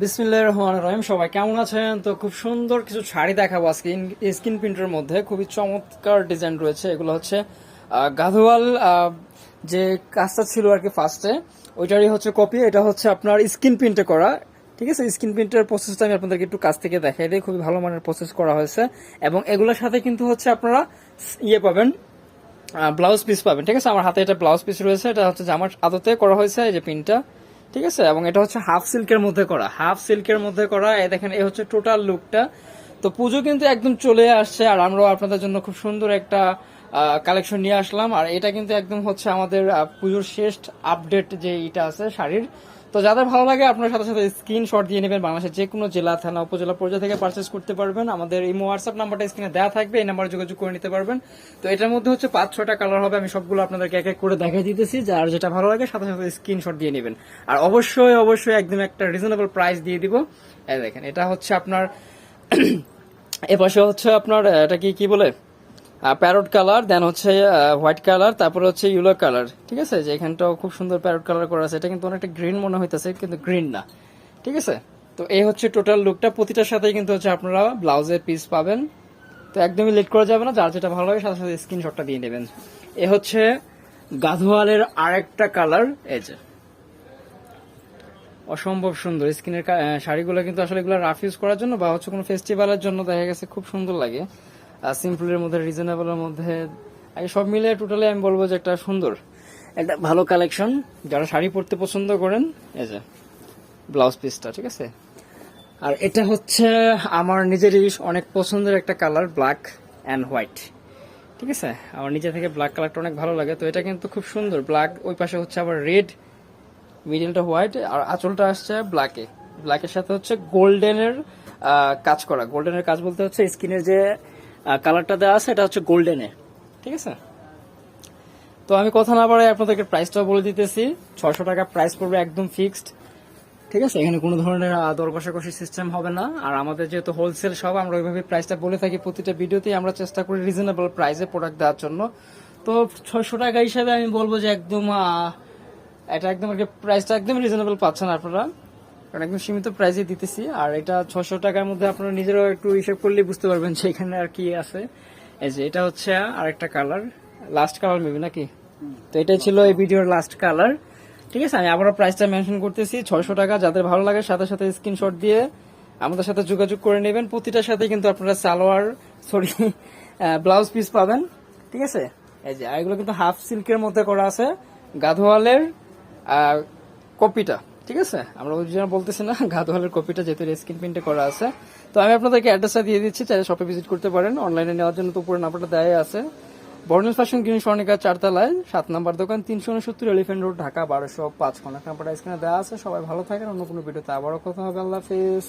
বিসমিল্লাহ রহমান রহিম, সবাই কেমন আছেন? তো খুব সুন্দর কিছু শাড়ি দেখাবো আজকে। স্কিন প্রিন্টের মধ্যে খুবই চমৎকার ডিজাইন রয়েছে। এগুলো হচ্ছে গাধোয়াল যে কাজটা ছিল আর কি ফার্স্টে, ওইটারই হচ্ছে কপি। এটা হচ্ছে আপনার স্কিন প্রিন্টে করা। ঠিক আছে? স্কিন প্রিন্টের প্রসেসটা আমি আপনাদেরকে একটু কাছ থেকে দেখাই দিই। খুবই ভালো মানের প্রসেস করা হয়েছে। এবং এগুলোর সাথে কিন্তু হচ্ছে আপনারা ইয়ে পাবেন ব্লাউজ পিস পাবেন। ঠিক আছে? আমার হাতে এটা ব্লাউজ পিস রয়েছে। এটা হচ্ছে জামার আদতে করা হয়েছে, এই যে পিনটা ঠিক আছে? এবং এটা হচ্ছে হাফ সিল্কের মধ্যে করা। হাফ সিল্কের মধ্যে করা এ দেখেন, এই হচ্ছে টোটাল লুকটা তো পুজো কিন্তু একদম চলে আসছে, আর আমরাও আপনাদের জন্য খুব সুন্দর একটা কালেকশন নিয়ে আসলাম। আর এটা কিন্তু একদম হচ্ছে আমাদের পুজোর শেষ আপডেট যে এটা আছে শাড়ির। তো যাদের ভালো লাগে, আপনার সাথে সাথে স্ক্রিনশট দিয়ে নেবেন। বাংলাদেশের যে কোনো জেলা, থানা, উপজেলা পর্যায়ে থেকে পারচেস করতে পারবেন। আমাদের এই হোয়াটসঅ্যাপ নাম্বারটা স্ক্রিনে দেওয়া থাকবে, এই নাম্বারে যোগাযোগ করে নিতে পারবেন। তো এটার মধ্যে হচ্ছে পাঁচ ছটা কালার হবে, আমি সবগুলো আপনাদেরকে এক এক করে দেখাই দিতেছি। যার যেটা ভালো লাগে, সাথে সাথে স্ক্রিনশট দিয়ে নেবেন। আর অবশ্যই অবশ্যই একদম একটা রিজনেবল প্রাইস দিয়ে দিব। দেখেন, এটা হচ্ছে আপনার এপাশে হচ্ছে আপনার এটা কি কি বলে? প্যারট কালার দেন হচ্ছে হোয়াইট কালার তারপরে হচ্ছে ইয়েলো কালার ঠিক আছে? যে এখানটাও খুব সুন্দর প্যারট কালার করা আছে। এটা কিন্তু অনেকটা গ্রিন মনে হইতেছে, কিন্তু গ্রিন না, ঠিক আছে? তো এই হচ্ছে টোটাল লুকটা প্রতিটার সাথেই কিন্তু হচ্ছে আপনারা ব্লাউজের পিস পাবেন। তো একদমই লেট করা যাবে না, যার যেটা ভালো লাগে সাথে সাথে স্ক্রিনশটটা দিয়ে নেবেন। এ হচ্ছে গাধোয়ালের আরেকটা কালার এই যে। অসম্ভব সুন্দর। স্কিনের শাড়িগুলো কিন্তু আসলে এগুলো রাফ ইউজ করার জন্য বা হচ্ছে কোনো ফেস্টিভ্যালের জন্য দেখা গেছে খুব সুন্দর লাগে। সিম্পলের মধ্যে রিজনেবলের মধ্যে, আগে সব মিলে টোটালি আমি বলব যে একটা সুন্দর, একটা ভালো কালেকশন যারা শাড়ি পরতে পছন্দ করেন, এই যে ব্লাউজ পিসটা ঠিক আছে? আর এটা হচ্ছে আমার নিজেরই অনেক পছন্দের একটা কালার ব্ল্যাক অ্যান্ড হোয়াইট ঠিক আছে? আমার নিজে থেকে ব্ল্যাক কালারটা অনেক ভালো লাগে। তো এটা কিন্তু খুব সুন্দর। ব্ল্যাক ওই পাশে হচ্ছে আবার রেড মিডিলটা হোয়াইট আর আঁচলটা আসছে ব্ল্যাকে ব্ল্যাকের সাথে হচ্ছে গোল্ডেনের কাজ করা। গোল্ডেনের কাজ বলতে হচ্ছে স্কিনের যে কালারটা দেওয়া আছে, এটা হচ্ছে গোল্ডেনে। ঠিক আছে? তো আমি কথা না বাড়াই আপনাদেরকে প্রাইসটাও বলে দিতেছি। ছশো টাকা প্রাইস পড়বে একদম ফিক্সড ঠিক আছে? এখানে কোনো ধরনের দর কষাকষি সিস্টেম হবে না। আর আমাদের যেহেতু হোলসেল সব আমরা ওইভাবে প্রাইসটা বলে থাকি প্রতিটা ভিডিওতেই। আমরা চেষ্টা করি রিজনেবল প্রাইসে প্রোডাক্ট দেওয়ার জন্য। তো ছয়শো টাকা হিসাবে আমি বলব যে একদম এটা একদম আর কি প্রাইসটা একদম রিজনেবল পাচ্ছেন আপনারা। কারণ একদম সীমিত প্রাইসে দিতেছি। আর এটা ছশো টাকার মধ্যে আপনারা নিজেরাও একটু হিসেব করলে বুঝতে পারবেন যে এখানে আর কি আছে। এই যে এটা হচ্ছে আরেকটা কালার লাস্ট কালার মেবি নাকি? তো এটাই ছিল এই ভিডিওর লাস্ট কালার ঠিক আছে, আমি আবারও প্রাইসটা মেনশন করতেছি, ছয়শো টাকা, যাদের ভালো লাগে সাথে সাথে স্ক্রিনশট দিয়ে আমাদের সাথে যোগাযোগ করে নেবেন। প্রতিটার সাথে কিন্তু আপনারা সালোয়ার সরি ব্লাউজ পিস পাবেন। ঠিক আছে? এই যে এগুলো কিন্তু হাফ সিল্কের মধ্যে করা আছে। গাধোয়ালের কপিটা, ঠিক আছে? আমরা ওই জন্য বলতেছি না গাধোয়ালের কপিটা যেহেতু স্ক্রিন প্রিন্টে করা আছে। তো আমি আপনাদেরকে অ্যাড্রেসটা দিয়ে দিচ্ছি, চাইলে শপে ভিজিট করতে পারেন। অনলাইনে নেওয়ার জন্য তো উপরে নাম্বারটা দেয় আছে। বর্ণিল ফ্যাশন গ্রিন স্বর্ণিকা চারতলায়, সাত নাম্বার দোকান, তিনশো উনসত্তর এলিফেন্ট রোড ঢাকা, বারোশো পাঁচ। কন্যা নাম্বারটা স্ক্রিনে দেওয়া আছে। সবাই ভালো থাকেন, অন্য কোনো ভিডিওতে আবারও কথা হবে। আল্লাহ হাফিজ।